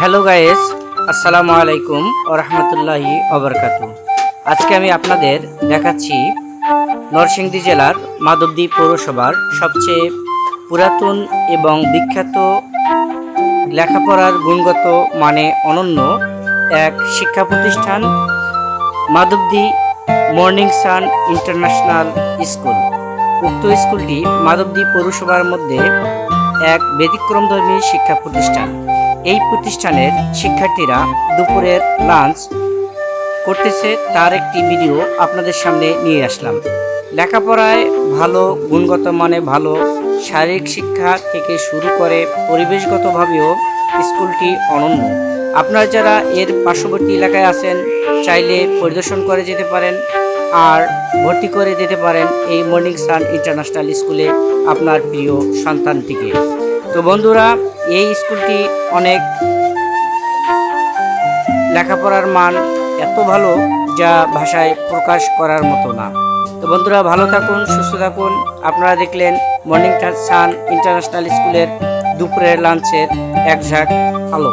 Hello guys আসসালামু আলাইকুম ও রহমতুল্লাহি অবরকাতু আজকে আমি আপনাদের দেখাচ্ছি নরসিংদী জেলার মাধবদী পৌরসভার সবচেয়ে পুরাতন এবং বিখ্যাত লেখাপড়ার গুণগত মানে অনন্য এক শিক্ষা প্রতিষ্ঠান Madhabdi morning sun international school. উক্ত স্কুলটি মাধবদী পৌরসভার মধ্যে এক ব্যতিক্রমধর্মী শিক্ষা প্রতিষ্ঠান। এই প্রতিষ্ঠানের শিক্ষার্থীরা দুপুরের লাঞ্চ করতেছে, তার একটি ভিডিও আপনাদের সামনে নিয়ে আসলাম। লেখাপড়ায় ভালো, গুণগত মানে ভালো, শারীরিক শিক্ষা থেকে শুরু করে পরিবেশগতভাবেও স্কুলটি অনন্য। আপনারা যারা এর পার্শ্ববর্তী এলাকায় আছেন, চাইলে পরিদর্শন করে যেতে পারেন আর ভর্তি করে দিতে পারেন এই মর্নিং সান ইন্টারন্যাশনাল স্কুলে আপনার প্রিয় সন্তানটিকে। তো বন্ধুরা, এই স্কুলটি অনেক লেখাপড়ার মান এত ভালো যা ভাষায় প্রকাশ করার মতো না। তো বন্ধুরা, ভালো থাকুন, সুস্থ থাকুন। আপনারা দেখলেন মর্নিং সান ইন্টারন্যাশনাল স্কুলের দুপুরের লাঞ্চের এক ঝাঁক আলো।